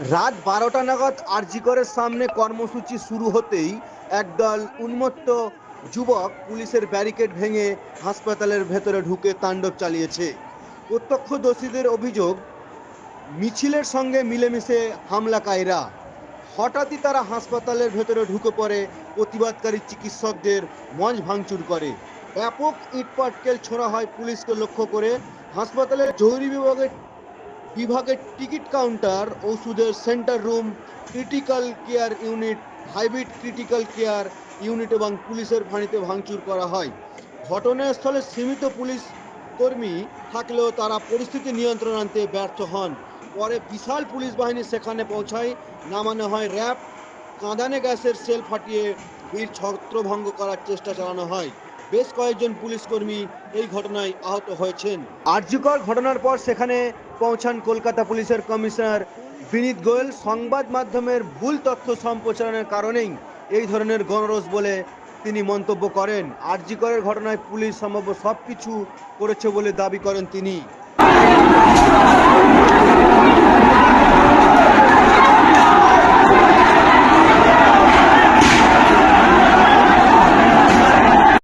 রাত বারোটা নাগাদ আরজিকরের সামনে কর্মসূচি শুরু হতেই একদল উন্মত্ত যুবক পুলিশের ব্যারিকেড ভেঙে হাসপাতালের ভেতরে ঢুকে তাণ্ডব চালিয়েছে। প্রত্যক্ষদর্শীদের অভিযোগ, মিছিলের সঙ্গে মিলেমিশে হামলাকারীরা। হঠাৎই তারা হাসপাতালের ভেতরে ঢুকে পড়ে, প্রতিবাদকারী চিকিৎসকদের মঞ্চ ভাঙচুর করে। ব্যাপক ইটপাটকেল ছোড়া হয় পুলিশকে লক্ষ্য করে। হাসপাতালের জরুরি বিভাগের বিভাগের টিকিট কাউন্টার ওষুধের center room, critical care unit, hybrid critical care unit এবং পুলিশের ফাঁড়িতে ভাঙচুর করা হয়। ঘটনাস্থলে সীমিত পুলিশ কর্মী থাকলেও তারা পরিস্থিতি নিয়ন্ত্রণ আনতে ব্যর্থ হন। পরে বিশাল পুলিশ বাহিনী সেখানে পৌঁছায়। নামানো হয় র্যাব, কাঁদানে গ্যাসের সেল ফাটিয়ে বীর ছত্রভঙ্গ করার চেষ্টা চালানো হয়। বেশ কয়েকজন পুলিশ কর্মী এই ঘটনায় আহত হয়েছেন। আর্যকর ঘটনার পর সেখানে পৌঁছান কলকাতা পুলিশের কমিশনার। বিনীত গোয়েল, সংবাদ মাধ্যমের ভুল তথ্য সম্প্রচারণের কারণেই এই ধরনের গণরোষ বলে তিনি মন্তব্য করেন। আরজিকরের ঘটনায় পুলিশ সম্ভাব্য সব কিছু করেছে বলে দাবি করেন তিনি।